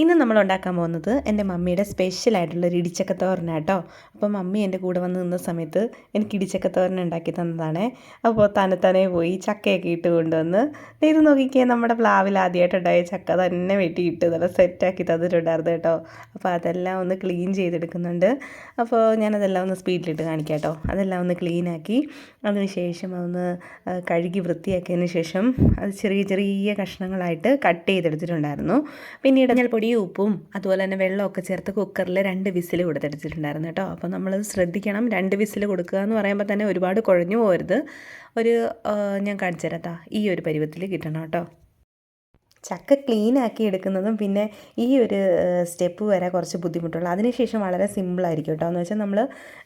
ഇന്ന് നമ്മൾ ഉണ്ടാക്കാൻ പോകുന്നത് എന്റെ മമ്മിയുടെ സ്പെഷ്യൽ ആയിട്ടുള്ള ഒരു ഇടിച്ചക്കത്തോരന കേട്ടോ. അപ്പോൾ മമ്മി എന്റെ കൂടെ വന്ന് നിന്ന സമയത്ത് എനിക്ക് ഇടിച്ചക്കത്തോരൻ ഉണ്ടാക്കി തന്നതാണ്. അപ്പോൾ തന്നെത്താനെ പോയി ചക്കയൊക്കെ ഇട്ട് കൊണ്ടുവന്ന് ഇത് നോക്കിക്കേ നമ്മുടെ പ്ലാവിൽ ആദ്യമായിട്ടുണ്ടായ ചക്ക തന്നെ വെട്ടിയിട്ട് നല്ല സെറ്റാക്കി തന്നിട്ടുണ്ടായിരുന്നു കേട്ടോ. അപ്പോൾ അതെല്ലാം ഒന്ന് ക്ലീൻ ചെയ്തെടുക്കുന്നുണ്ട്. അപ്പോൾ ഞാനതെല്ലാം ഒന്ന് സ്പീഡിലിട്ട് കാണിക്കാം കേട്ടോ. അതെല്ലാം ഒന്ന് ക്ലീനാക്കി അതിന് ശേഷം അതൊന്ന് കഴുകി വൃത്തിയാക്കിയതിന് ശേഷം അത് ചെറിയ ചെറിയ കഷ്ണങ്ങളായിട്ട് കട്ട് ചെയ്തെടുത്തിട്ടുണ്ടായിരുന്നു. പിന്നീട് ഞാൻ പൊടിയും ഉപ്പും അതുപോലെ തന്നെ വെള്ളമൊക്കെ ചേർത്ത് കുക്കറിൽ രണ്ട് വിസിൽ കൊടുത്തെടുത്തിട്ടുണ്ടായിരുന്നു കേട്ടോ. അപ്പോൾ നമ്മൾ ശ്രദ്ധിക്കണം. രണ്ട് വിസിൽ കൊടുക്കുക എന്ന് പറയുമ്പോൾ തന്നെ ഒരുപാട് കുഴഞ്ഞു പോകരുത്. ഒരു ഞാൻ കാണിച്ചു തരാം ഈ ഒരു പരുവത്തിൽ കിട്ടണം കേട്ടോ. ചക്ക ക്ലീൻ ആക്കി എടുക്കുന്നതും പിന്നെ ഈ ഒരു സ്റ്റെപ്പ് വരെ കുറച്ച് ബുദ്ധിമുട്ടുള്ളൂ അതിനുശേഷം വളരെ സിമ്പിളായിരിക്കും കേട്ടോ. എന്ന് വെച്ചാൽ നമ്മൾ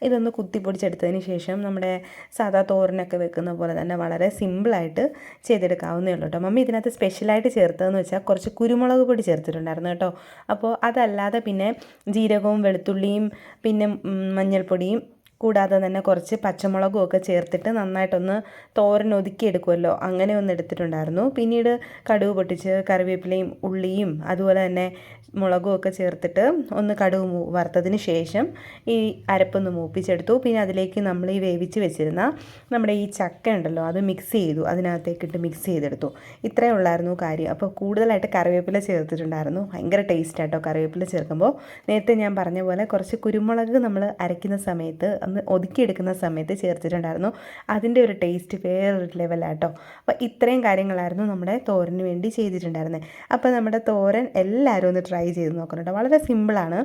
ഇതൊന്ന് കുത്തി കുത്തിപ്പൊടിച്ചെടുത്തതിന് ശേഷം നമ്മുടെ സാധാ തോരനൊക്കെ വെക്കുന്ന പോലെ തന്നെ വളരെ സിമ്പിളായിട്ട് ചെയ്തെടുക്കാവുന്നേ ഉള്ളൂ കേട്ടോ. മമ്മി ഇതിനകത്ത് സ്പെഷ്യലായിട്ട് ചേർത്തതെന്ന് വെച്ചാൽ കുറച്ച് കുരുമുളക് പൊടി ചേർത്തിട്ടുണ്ടായിരുന്നു കേട്ടോ. അപ്പോൾ അതല്ലാതെ പിന്നെ ജീരകവും വെളുത്തുള്ളിയും പിന്നെ മഞ്ഞൾപ്പൊടിയും കൂടാതെ തന്നെ കുറച്ച് പച്ചമുളകും ഒക്കെ ചേർത്തിട്ട് നന്നായിട്ടൊന്ന് തോരൻ ഒതുക്കിയെടുക്കുമല്ലോ അങ്ങനെ ഒന്ന് എടുത്തിട്ടുണ്ടായിരുന്നു. പിന്നീട് കടുക് പൊട്ടിച്ച് കറിവേപ്പിലയും ഉള്ളിയും അതുപോലെ തന്നെ മുളകും ഒക്കെ ചേർത്തിട്ട് ഒന്ന് കടുക് വറുത്തതിന് ശേഷം ഈ അരപ്പൊന്ന് മൂപ്പിച്ചെടുത്തു. പിന്നെ അതിലേക്ക് നമ്മൾ ഈ വേവിച്ച് വെച്ചിരുന്ന നമ്മുടെ ഈ ചക്ക ഉണ്ടല്ലോ അത് മിക്സ് ചെയ്തു. അതിനകത്തേക്കിട്ട് മിക്സ് ചെയ്തെടുത്തു. ഇത്രയേ ഉള്ളായിരുന്നു കാര്യം. അപ്പോൾ കൂടുതലായിട്ട് കറിവേപ്പില ചേർത്തിട്ടുണ്ടായിരുന്നു. ഭയങ്കര ടേസ്റ്റ് ആട്ടോ കറിവേപ്പില ചേർക്കുമ്പോൾ. നേരത്തെ ഞാൻ പറഞ്ഞ പോലെ കുറച്ച് കുരുമുളക് നമ്മൾ അരയ്ക്കുന്ന സമയത്ത് ഒന്ന് ഒതുക്കിയെടുക്കുന്ന സമയത്ത് ചേർത്തിട്ടുണ്ടായിരുന്നു. അതിന്റെ ഒരു ടേസ്റ്റ് വേറൊരു ലെവലാട്ടോ അപ്പോൾ ഇത്രയും കാര്യങ്ങളായിരുന്നു നമ്മുടെ തോരന് വേണ്ടി ചെയ്തിട്ടുണ്ടായിരുന്നത് അപ്പോൾ നമ്മുടെ തോരൻ എല്ലാവരും ഒന്ന് ട്രൈ ചെയ്ത് നോക്കണം വളരെ സിമ്പിളാണ്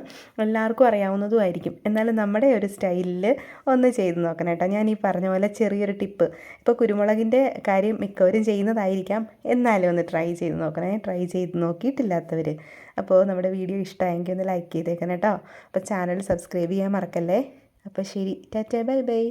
എല്ലാവർക്കും അറിയാവുന്നതുമായിരിക്കും എന്നാലും നമ്മുടെ ഒരു സ്റ്റൈലിൽ ഒന്ന് ചെയ്ത് നോക്കണം കേട്ടോ ഞാൻ ഈ പറഞ്ഞ പോലെ ചെറിയൊരു ടിപ്പ് ഇപ്പോൾ കുരുമുളകിന്റെ കാര്യം മിക്കവരും ചെയ്യുന്നതായിരിക്കാം. എന്നാലും ഒന്ന് ട്രൈ ചെയ്ത് നോക്കണേ. ട്രൈ ചെയ്ത് നോക്കിയിട്ടില്ലാത്തവർ അപ്പോൾ നമ്മുടെ വീഡിയോ ഇഷ്ടമായെങ്കിൽ ഒന്ന് ലൈക്ക് ചെയ്തേക്കണം കേട്ടോ അപ്പോൾ ചാനൽ സബ്സ്ക്രൈബ് ചെയ്യാൻ മറക്കല്ലേ? അപ്പോൾ ശരി. Tata bye bye.